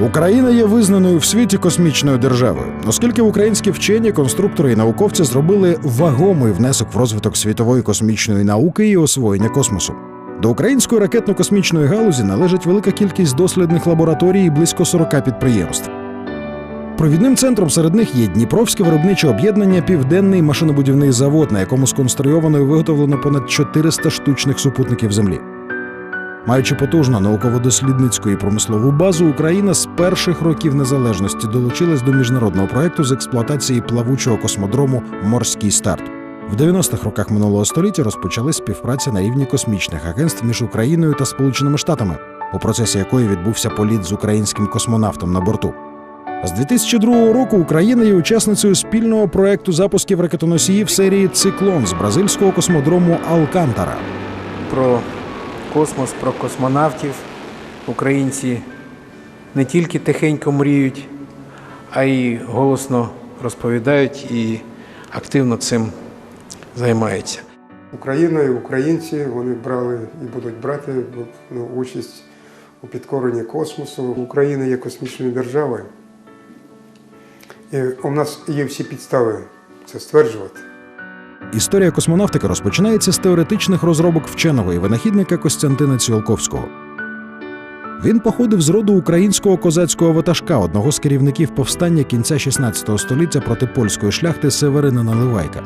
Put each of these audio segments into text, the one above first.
Україна є визнаною в світі космічною державою, оскільки українські вчені, конструктори і науковці зробили вагомий внесок в розвиток світової космічної науки і освоєння космосу. До української ракетно-космічної галузі належить велика кількість дослідних лабораторій і близько 40 підприємств. Провідним центром серед них є Дніпровське виробниче об'єднання Південний машинобудівний завод, на якому сконструйовано і виготовлено понад 400 штучних супутників Землі. Маючи потужну науково-дослідницьку і промислову базу, Україна з перших років незалежності долучилась до міжнародного проекту з експлуатації плавучого космодрому Морський старт. В 90-х роках минулого століття розпочалась співпраця на рівні космічних агентств між Україною та Сполученими Штатами, у процесі якої відбувся політ з українським космонавтом на борту. З 2002 року Україна є учасницею спільного проекту запусків ракетоносіїв серії Циклон з бразильського космодрому Алкантара. про космос, про космонавтів. Українці не тільки тихенько мріють, а й голосно розповідають і активно цим займаються. Україна і українці вони брали і будуть брати ну, участь у підкоренні космосу. Україна є космічною державою. І у нас є всі підстави це стверджувати. Історія космонавтики розпочинається з теоретичних розробок вченого і винахідника Костянтина Ціолковського. Він походив з роду українського козацького ватажка, одного з керівників повстання кінця 16 століття проти польської шляхти Северина Наливайка.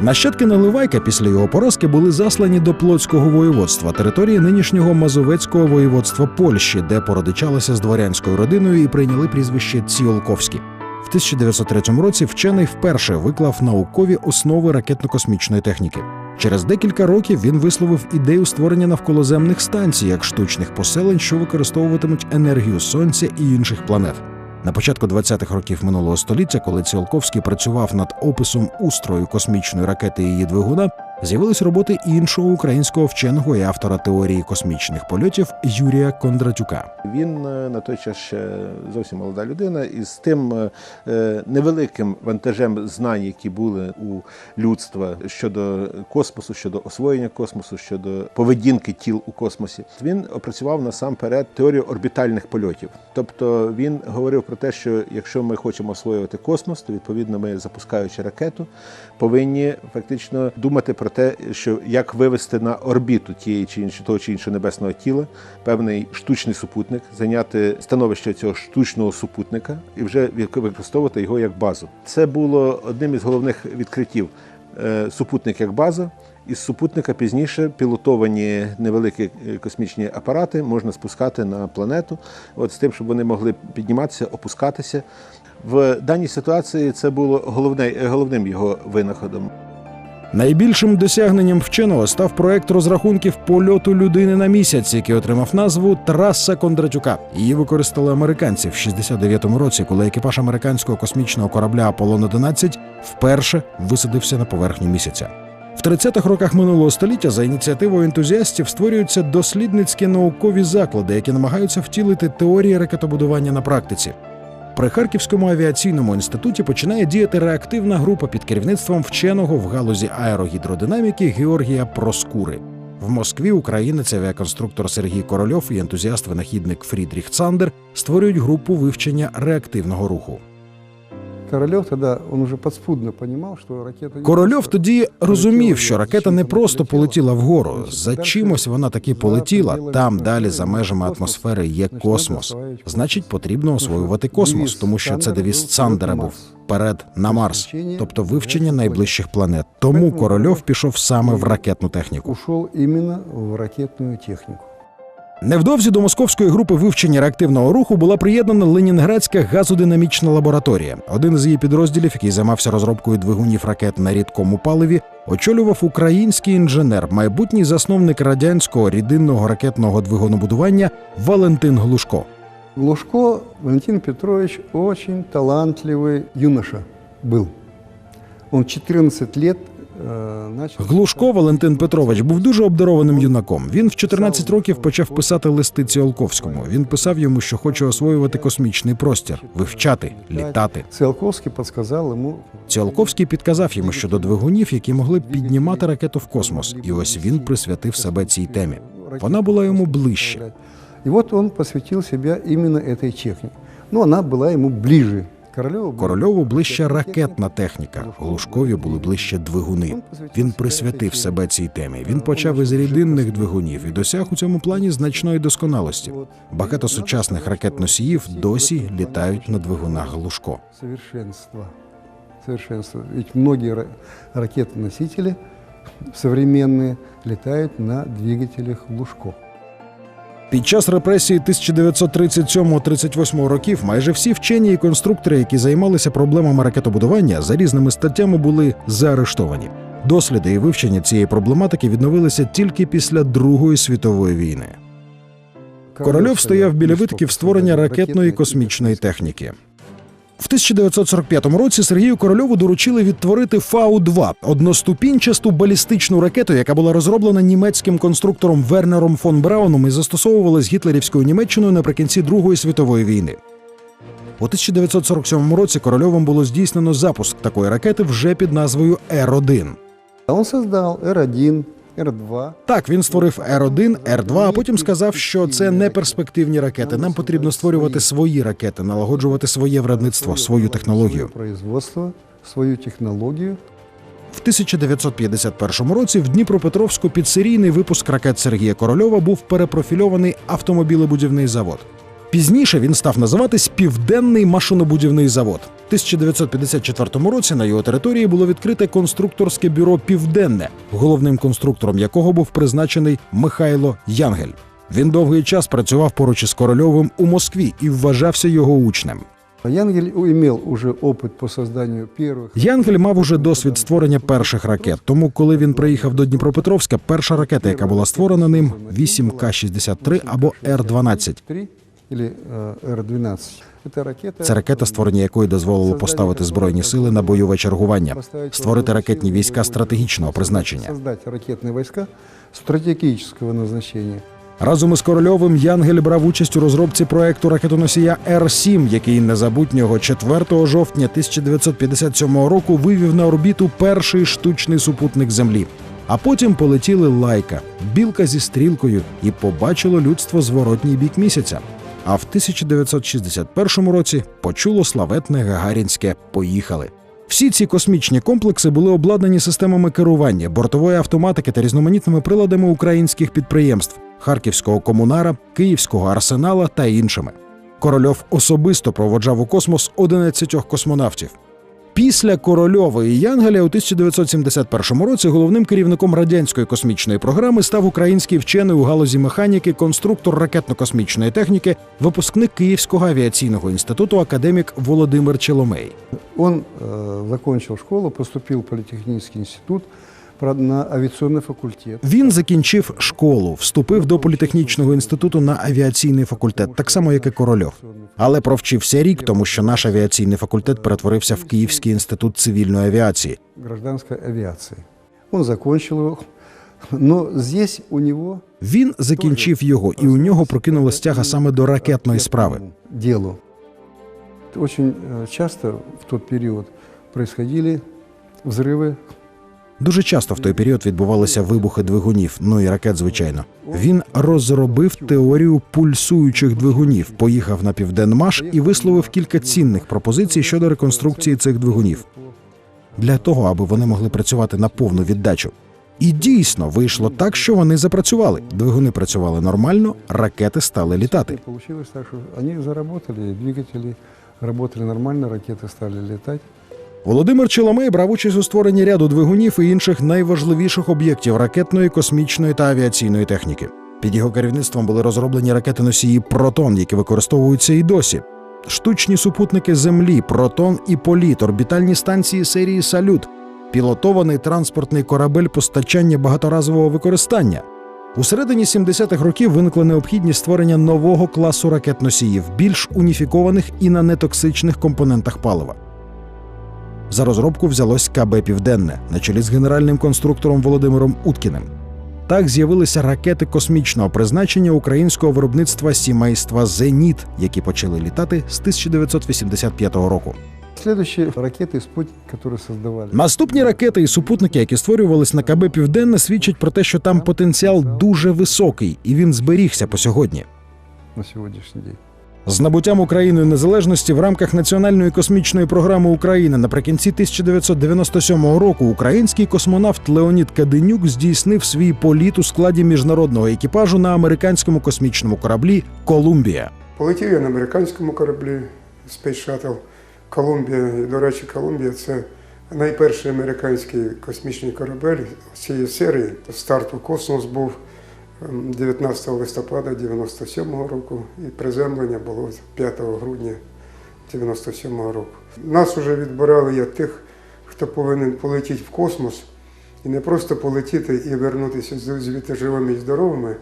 Нащадки Наливайка після його поразки були заслані до Плотського воєводства, території нинішнього Мазовецького воєводства Польщі, де породичалися з дворянською родиною і прийняли прізвище Ціолковські. В 1903 році вчений вперше виклав наукові основи ракетно-космічної техніки. Через декілька років він висловив ідею створення навколоземних станцій як штучних поселень, що використовуватимуть енергію сонця і інших планет. На початку 20-х років минулого століття, коли Ціолковський працював над описом устрою космічної ракети і її двигуна, з'явились роботи іншого українського вченого і автора теорії космічних польотів Юрія Кондратюка. Він е, на той час ще зовсім молода людина, і з тим е, е, невеликим вантажем знань, які були у людства щодо космосу, щодо освоєння космосу, щодо поведінки тіл у космосі, він опрацював насамперед теорію орбітальних польотів. Тобто він говорив про те, що якщо ми хочемо освоювати космос, то відповідно ми, запускаючи ракету, повинні фактично думати про те, що як вивести на орбіту тієї чи іншого того чи іншого небесного тіла певний штучний супутник, зайняти становище цього штучного супутника і вже використовувати його як базу. Це було одним із головних відкриттів е, супутник як база. Із супутника пізніше пілотовані невеликі е, космічні апарати можна спускати на планету, от з тим, щоб вони могли підніматися, опускатися. В даній ситуації це було головне, головним його винаходом. Найбільшим досягненням вченого став проект розрахунків польоту людини на місяць, який отримав назву Траса Кондратюка. Її використали американці в 69-му році, коли екіпаж американського космічного корабля Аполлон 11 вперше висадився на поверхню місяця. В 30-х роках минулого століття за ініціативою ентузіастів створюються дослідницькі наукові заклади, які намагаються втілити теорії ракетобудування на практиці. При Харківському авіаційному інституті починає діяти реактивна група під керівництвом вченого в галузі аерогідродинаміки Георгія Проскури. В Москві українець авіаконструктор Сергій Корольов і ентузіаст-винахідник Фрідріх Цандер створюють групу вивчення реактивного руху. Королев тогда, он уже подспудно понимал, что ракета... Корольов тоді розумів, що ракета не просто полетіла вгору. За чимось вона таки полетіла. Там далі за межами атмосфери є космос. Значить, потрібно освоювати космос, тому що це девіз був «Вперед на був Марс». на Марс, тобто вивчення найближчих планет. Тому Корольов Корольов пішов саме в ракетну техніку. Ушел именно в ракетную технику. Невдовзі до московської групи вивчення реактивного руху була приєднана Ленінградська газодинамічна лабораторія. Один з її підрозділів, який займався розробкою двигунів ракет на рідкому паливі, очолював український інженер, майбутній засновник радянського рідинного ракетного двигунобудування Валентин Глушко. Глушко Валентин Петрович очень талантливый юноша был. Он 14 лет э, начал... Глушко Валентин Петрович був дуже обдарованим юнаком. Він в 14 років почав писати листи Ціолковському. Він писав йому, що хоче освоювати космічний простір, вивчати, літати. Циолковский подсказал ему... Ціолковський підказав йому щодо двигунів, які могли б піднімати ракету в космос, і ось він присвятив себе цій темі. Вона була йому ближче. И вот он посвятил себя именно этой технике. Но она была ему ближе. Королеву была Корольову ближче ракетна техніка, Глушкові були ближче двигуни. Він присвятив себе цій темі. Він почав із рідинних двигунів і досяг у цьому плані значної досконалості. Багато сучасних ракет-носіїв досі літають на двигунах Глушко. совершенство. Совершенство. Ведь многие ра- ракеты-носители современные летают на двигателях Лужко. Під час репресії 1937-38 років майже всі вчені і конструктори, які займалися проблемами ракетобудування, за різними статтями були заарештовані. Досліди і вивчення цієї проблематики відновилися тільки після Другої світової війни. Корольов стояв біля витків створення ракетної космічної техніки. В 1945 році Сергію Корольову доручили відтворити Фау-2 – одноступінчасту балістичну ракету, яка була розроблена німецьким конструктором Вернером фон Брауном і застосовувалась гітлерівською Німеччиною наприкінці Другої світової війни. У 1947 році Корольовим було здійснено запуск такої ракети вже під назвою Р-1. А Он создал Р-1, Р-2. Так, він створив Р-1, Р-2, а потім сказав, що це не перспективні ракети. Нам потрібно створювати свої ракети, налагоджувати своє виробництво, свою технологію. Свою технологию. В 1951 році в Дніпропетровську під серійний випуск ракет Сергія Корольова був перепрофільований автомобілебудівний завод. Пізніше він став називатись Південний машинобудівний завод. В 1954 році на його території було відкрите конструкторське бюро Південне, головним конструктором якого був призначений Михайло Янгель. Він довгий час працював поруч із Корольовим у Москві і вважався його учнем. Янгель имел уже опыт по созданию первых Янгель мав уже досвід створення перших ракет. Тому, коли він приїхав до Дніпропетровська, перша ракета, яка була створена ним, 8К-63 або Р-12. 3 или э, Р-12. Это ракета, Це ракета, створення якої дозволило поставити збройні сили на бойове чергування, створити ракетні війська стратегічного призначення. Создать ракетные войска стратегического назначения. Разом із Корольовим Янгель брав участь у розробці проекту ракетоносія Р-7, який незабутнього 4 жовтня 1957 року вивів на орбіту перший штучний супутник Землі. А потім полетіли лайка, білка зі стрілкою, і побачило людство зворотній бік місяця. А в 1961 році почуло славетне гагарінське Поїхали. Всі ці космічні комплекси були обладнані системами керування, бортової автоматики та різноманітними приладами українських підприємств Харківського комунара, Київського арсенала та іншими. Корольов особисто проводжав у космос 11 космонавтів. Після корольової і Янгеля у 1971 році головним керівником радянської космічної програми став український вчений у галузі механіки, конструктор ракетно-космічної техніки, випускник Київського авіаційного інституту академік Володимир Челомей. Він э, закончил школу, поступив в політехнічний институт, правда, на авиационный факультет. Він закінчив школу, вступив до політехнічного інституту на авіаційний факультет, так само як і Корольов. Але провчився рік, тому що наш авіаційний факультет перетворився в Київський інститут цивільної авіації. гражданской авиации. Он закончил его, но здесь у него Він закінчив його, і у нього прокинулась тяга саме до ракетної справи. делу. Очень э, часто в тот период происходили взрывы. Дуже часто в той період відбувалися вибухи двигунів, ну і ракет, звичайно. Він розробив теорію пульсуючих двигунів, поїхав на південмаш і висловив кілька цінних пропозицій щодо реконструкції цих двигунів для того, аби вони могли працювати на повну віддачу. І дійсно вийшло так, що вони запрацювали. Двигуни працювали нормально, ракети стали літати. Получилось так, что они заработали, и двигатели работали нормально, ракеты стали летать. Володимир Челомей брав участь у створенні ряду двигунів і інших найважливіших об'єктів ракетної, космічної та авіаційної техніки. Під його керівництвом були розроблені ракети-носії Протон, які використовуються і досі. Штучні супутники Землі, Протон і Політ, орбітальні станції серії Салют, пілотований транспортний корабель постачання багаторазового використання. У середині 70-х років виникла необхідність створення нового класу ракет-носіїв, більш уніфікованих і на нетоксичних компонентах палива. За розробку взялось КБ Південне на чолі з генеральним конструктором Володимиром Уткіним. Так з'явилися ракети космічного призначення українського виробництва сімейства Зеніт, які почали літати з 1985 року. Следующие ракеты и спутники, которые создавали. Наступні ракети і супутники, які створювались на КБ Південне, свідчать про те, що там потенціал дуже високий, і він зберігся по сьогодні. на сегодняшний день. З набуттям Україною незалежності в рамках Національної космічної програми України наприкінці 1997 року український космонавт Леонід Каденюк здійснив свій політ у складі міжнародного екіпажу на американському космічному кораблі Колумбія. Полетів я на американському кораблі Space Shuttle Колумбія. До речі, Колумбія це найперший американський космічний корабель цієї серії. Старт у космос був 19 листопада 97-го року, і приземлення було 5 грудня 97 року. Нас вже відбирали як тих, хто повинен полетіти в космос, і не просто полетіти і вернутися звідти живими і здоровими,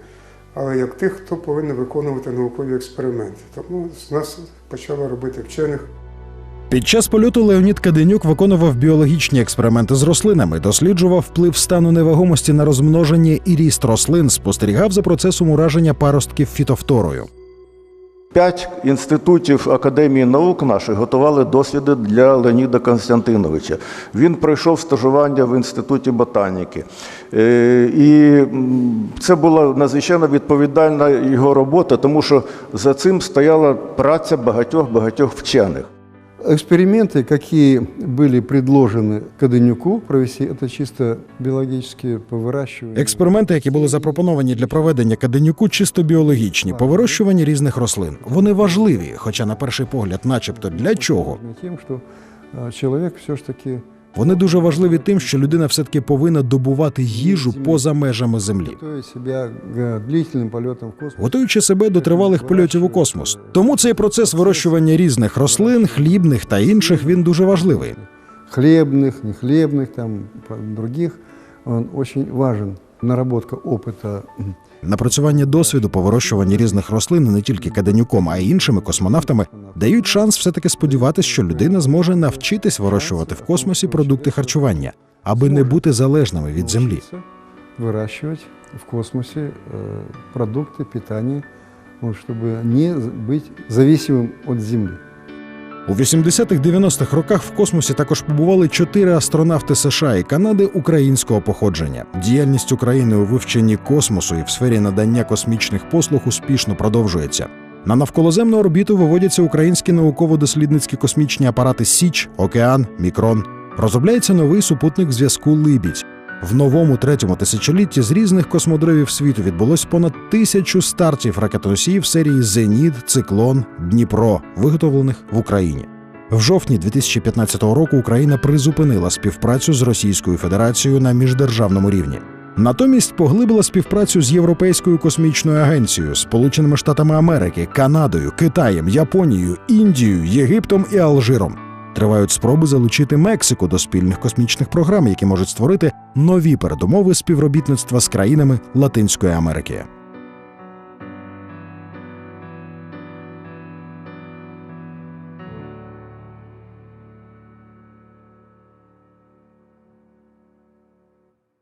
але як тих, хто повинен виконувати наукові експерименти. Тому з нас почали робити вчених. Під час польоту Леонід Каденюк виконував біологічні експерименти з рослинами, досліджував вплив стану невагомості на розмноження і ріст рослин, спостерігав за процесом ураження паростків фітофторою. П'ять інститутів Академії наук наших готували досліди для Леоніда Константиновича. Він пройшов стажування в інституті ботаніки. Е, І це була надзвичайно відповідальна його робота, тому що за цим стояла праця багатьох-багатьох вчених. Эксперименты, какие были предложены Каденюку провести, это чисто биологические по выращиванию. Експерименти, які були запропоновані для проведення Каденюку, чисто біологічні, по вирощуванні різних рослин. Вони важливі, хоча на перший погляд, начебто, для чого? Тем, что э, человек все ж таки Вони дуже важливі тим, що людина все-таки повинна добувати їжу поза межами землі. готовит себя к длительным полетам в космос. готуючи себе до тривалих польотів у космос. Тому цей процес вирощування різних рослин, хлібних та інших він дуже важливий. Хлебных, нехлебных, там, про- других, он очень важен. Наработка опыта м, Напрацювання досвіду по вирощуванні різних рослин не тільки Каденюком, а й іншими космонавтами дають шанс все-таки сподіватися, що людина зможе навчитись вирощувати в космосі продукти харчування, аби не бути залежними від землі. научиться выращивать в космосе э, продукты питания, вот, чтобы не з- быть зависимым от Земли. У 80-х-90-х роках в космосі також побували чотири астронавти США і Канади українського походження. Діяльність України у вивченні космосу і в сфері надання космічних послуг успішно продовжується. На навколоземну орбіту виводяться українські науково-дослідницькі космічні апарати Січ, Океан, Мікрон. Розробляється новий супутник зв'язку Либідь. В новому третьому тисячолітті з різних космодровів світу відбулось понад тисячу стартів ракетоносіїв серії Зеніт, Циклон, Дніпро, виготовлених в Україні. В жовтні 2015 року Україна призупинила співпрацю з Російською Федерацією на міждержавному рівні. Натомість поглибила співпрацю з Європейською космічною агенцією, Сполученими Штатами Америки, Канадою, Китаєм, Японією, Індією, Єгиптом і Алжиром. Тривають спроби залучити Мексику до спільних космічних програм, які можуть створити нові передумови співробітництва з країнами Латинської Америки.